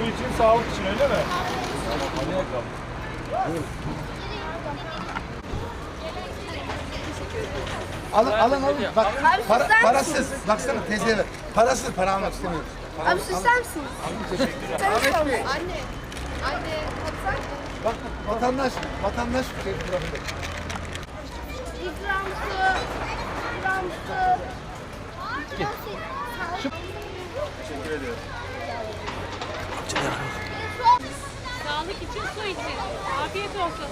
Su için, sağlık için öyle mi? Tamam, hadi bakalım. Alın alın alın. Bak para, parasız. Baksana teyzeye ver. Parasız para almak istemiyoruz. Para, Abi su ister misiniz? Ahmet Bey. Anne. Anne. Kapsan. Bak vatandaş, vatandaş şey bırakın. İkram su. İkram su. Teşekkür ederim. Sağlık için su için. Afiyet olsun.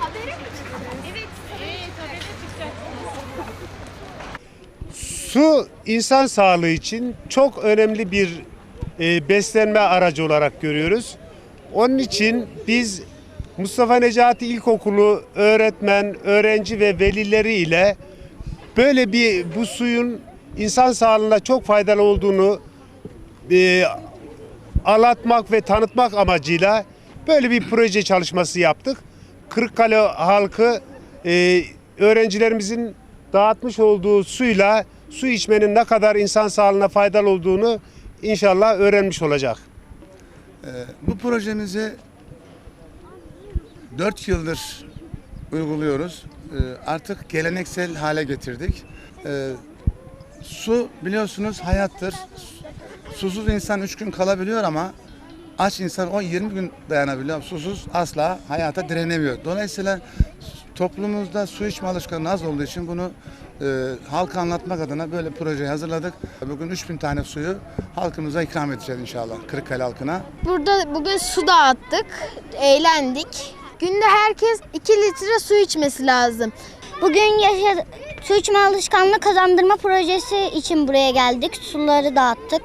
Haberi mi çıktı? Evet. Evet, haberde çıkacaksınız. Su insan sağlığı için çok önemli bir e, beslenme aracı olarak görüyoruz. Onun için biz Mustafa Necati İlkokulu öğretmen, öğrenci ve velileri ile böyle bir bu suyun insan sağlığına çok faydalı olduğunu e, anlatmak ve tanıtmak amacıyla böyle bir proje çalışması yaptık. Kırıkkale halkı e, öğrencilerimizin dağıtmış olduğu suyla su içmenin ne kadar insan sağlığına faydalı olduğunu inşallah öğrenmiş olacak. Bu projemizi 4 yıldır uyguluyoruz. Ee, Artık geleneksel hale getirdik. Ee, Su biliyorsunuz hayattır. Susuz insan 3 gün kalabiliyor ama aç insan o 20 gün dayanabiliyor. Susuz asla hayata direnemiyor. Dolayısıyla toplumumuzda su içme alışkanlığı az olduğu için bunu e, halka anlatmak adına böyle projeyi hazırladık. Bugün 3000 tane suyu halkımıza ikram edeceğiz inşallah. Kırıkkale halkına. Burada bugün su dağıttık. Eğlendik. Günde herkes 2 litre su içmesi lazım. Bugün yaşa, su içme alışkanlığı kazandırma projesi için buraya geldik. Suları dağıttık.